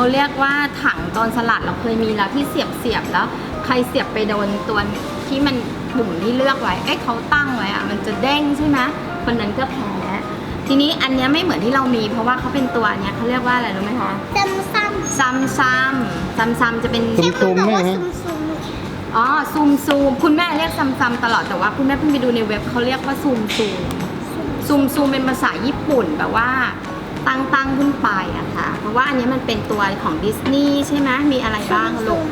เขาเรียกว่าถังตอนสลัดเราเคยมีแล้วที่เสียบเสียบๆแล้ว ใครเสียบไปโดนตัวที่มันปุ่มที่เลือกไว้เอ้ยเขาตั้งไว้อะมันจะเด้งใช่ไหมคนนั้นก็แพ้ทีนี้อันเนี้ยไม่เหมือนที่เรามี เพราะว่าเขาเป็นตัวเนี้ยเขาเรียกว่าอะไรรู้ไหมคะซ้ำซ้ำซัมซัมซัมซัมจะเป็นซุ่มซุ่มบอกไหมว่าฮะซุ่มซุ่มอ๋อซูมซูมคุณแม่เรียกซัมซัมตลอดแต่ว่าคุณแม่เพิ่งไปดูในเว็บเขาเรียกว่าซูมซูมซูมซูมเป็นภาษาญี่ปุ่นแบบว่า ตั้งตั้งขึ้นไปอะค่ะ เพราะว่าอันนี้มันเป็นตัวของดิสนีย์ใช่ไหมมีอะไรบ้างลูก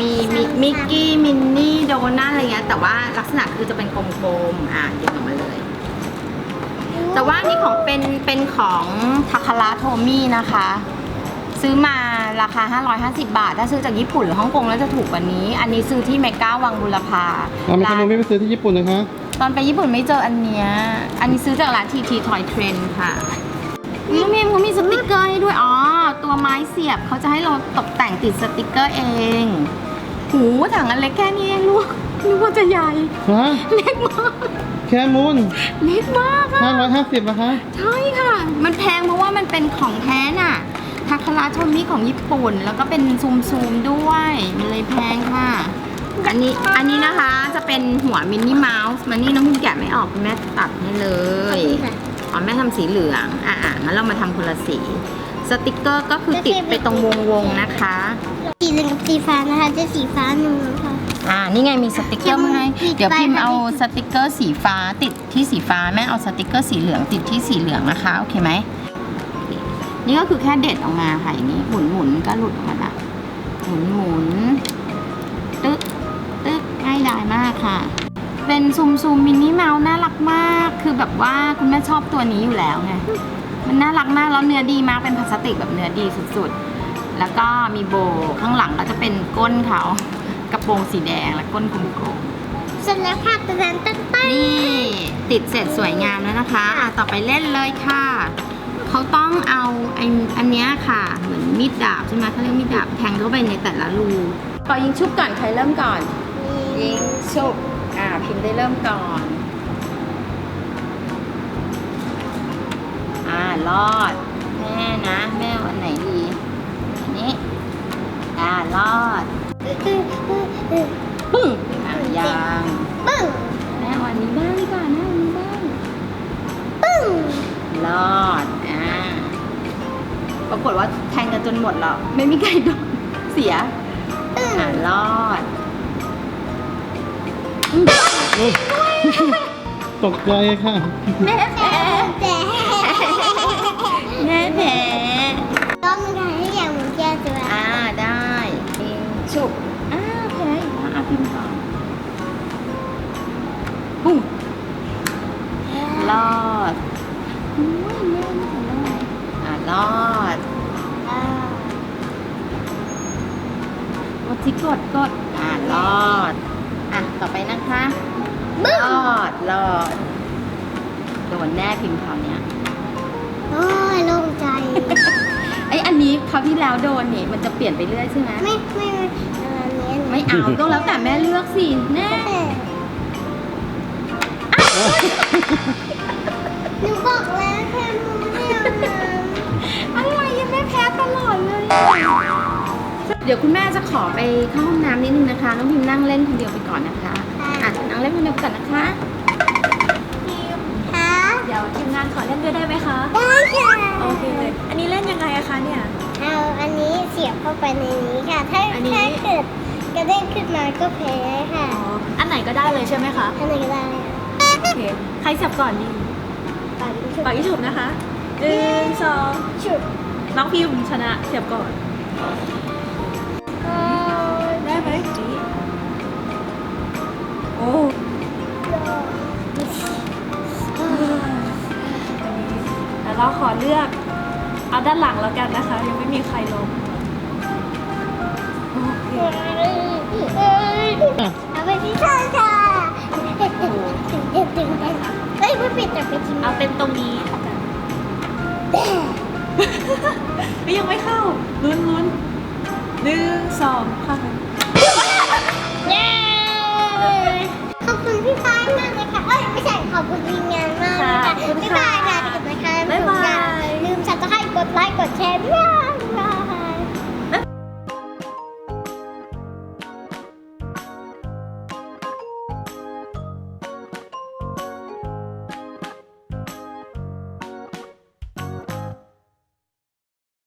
มีมิมิกกี้มินนี่โดนัทอะไรเงี้ยแต่ว่าลักษณะคือจะเป็นกลมๆอะหยิบออกมาเลย แต่ว่าอันนี่ของเป็นเป็นของทาคาระโทมี่นะคะ ซื้อมาราคา 550 บาท ถ้าซื้อจากญี่ปุ่นหรือฮ่องกงแล้วจะถูกกว่านี้ อันนี้ซื้อที่เมกาวังบุรพาทำไมร้าคะนโนมิไปซื้อที่ญี่ปุ่นนะคะ ตอนไปญี่ปุ่นไม่เจออันเนี้ยอันนี้ซื้อจากร้านทีทีทอยเทรนค่ะ น้องมิมเขามีสติกเกอร์ให้ด้วย อ๋อ ตัวไม้เสียบเขาจะให้เราตกแต่งติดสติกเกอร์เองหูถังอันเล็กแค่นี้เองลูกนึกว่าจะใหญ่ ฮะเล็กมาก แค่มูลเล็กมากอะ550นะคะ ใช่ค่ะ มันแพงเพราะว่ามันเป็นของแท้น่ะทาคาราโทมิของญี่ปุ่น แล้วก็เป็นซูมซูมๆด้วย มันเลยแพงค่ะ อันนี้ อันนี้นะคะจะเป็นหัวมินนี่เมาส์ มันนี่น้องพิมแกะไม่ออกคุณแม่ตัดให้เลย อ๋อแม่ทำสีเหลือง อะอะงั้นเรามาทำคนละสี สติกเกอร์ก็คือติดไปตรงวงวงๆนะคะ สีเหลืองกับสีฟ้านะคะจะสีฟ้าหนึ่งนะคะอ่า นี่ไงมีสติกเกอร์มาให้ติดเดี๋ยวพิมพ์ไว้เอาสติกเกอร์สีฟ้าติดที่สีฟ้าแม่เอาสติกเกอร์สีเหลืองติดที่สีเหลืองนะคะ โอเคไหม นี่ก็คือแค่เด็ดออกมาค่ะอย่างนี้หมุนหมุนๆก็หลุดออกมาละหมุนหมุนๆตึ๊กตึ๊กง่ายดายมากค่ะ เป็นซูมซูมมินิเมาส์น่ารักมาก คือแบบว่าคุณแม่ชอบตัวนี้อยู่แล้วไง มันน่ารักมากแล้วเนื้อดีมากเป็นพลาสติกแบบเนื้อดีสุดๆ แล้วก็มีโบว์ข้างหลังก็จะเป็นก้นเขากระโปรงสีแดงและก้นกลมๆเสร็จแล้วค่ะตะแตนตั้งตั้งนี่ติดเสร็จสวยงามแล้วนะคะอะต่อไปเล่นเลยค่ะเขาต้องเอาไอ้อันเนี้ยค่ะ เหมือนมีดดาบใช่ไหมเขาเรียกมีดดาบแทงเข้าไปในแต่ละรูปอยิงชุบก่อนใครเริ่มก่อน ยิงชุบอ่า พิมพ์ได้เริ่มก่อน อ่า รอด แม่นะ แม่เอาอันไหนดีอันนี้ อ่า รอด ปึ้งอะยังปึ้งแม่เอาอันนี้บ้างดีกว่าแม่เอาอันนี้บ้าง ปึ้ง รอด อ่า ปรากฏว่าแทงกันจนหมดแล้ว ไม่มีใครโดนเสีย อ่ารอด ตกใจค่ะ แม่แพ้แต่แม่แพ้ต้องมีการให้อย่างมุนแก้ตัวอ่าได้ยิงฉุบอ้าแพ้อีกแล้วอะพิมพ์ก่อนปุ้งรอดอุ้ยแม่ไม่ถึงได้อ่ารอดอ่ากดที่กดกดอ่ารอด อะ ต่อไปนะคะบึ้งรอดรอดโดนแน่พิมพ์คราวเนี้ยโอ้ยโล่งใจ ไอยอันนี้คราวที่แล้วโดนนี่มันจะเปลี่ยนไปเรื่อยใช่ไหมไม่ไม่ไม่อันนี้ไม่เอาต้องแล้วแต่แม่เลือกสิแน่หนูบอกแล้วแค่มูไม่เอาน้ เดี๋ยวคุณแม่จะขอไปเข้าห้องน้ำนิดนึงนะคะน้องพิมนั่งเล่นคนเดียวไปก่อนนะคะอะนั่งเล่นคนเดียวไปก่อนนะคะำค่ะเดี๋ยวทีมงานขอเล่นด้วยได้ไหมคะ ได้ค่ะโอเคเลย อันนี้เล่นยังไงอะคะเนี่ย เอาอันนี้เสียบเข้าไปในนี้ค่ะ ถ้าอันนี้ ถ้าเกิดกระเด้งขึ้นมาก็แพ้ค่ะอ๋อ อันไหนก็ได้เลยใช่ไหมคะ อันไหนก็ได้โอเค ใครเสียบก่อนดีปั่นชุบปากอีฉุบนะคะหนึ่งสองชุบน้องพิมชนะเสียบก่อน แล้วเราขอเลือก เอาด้านหลังแล้วกันนะคะ ยังไม่มีใครลงโอเคเอาไปที่ข้างค่ะตึงตึงตึงตึงเอ้ยไม่ปิดแต่ไปทิ้งเอาเป็นตรงนี้แล้วกันเฮ้ยยังไม่เข้าลุ้นลุ้นหนึ่งสองเข้ ไลค์กดแชร์ด้วย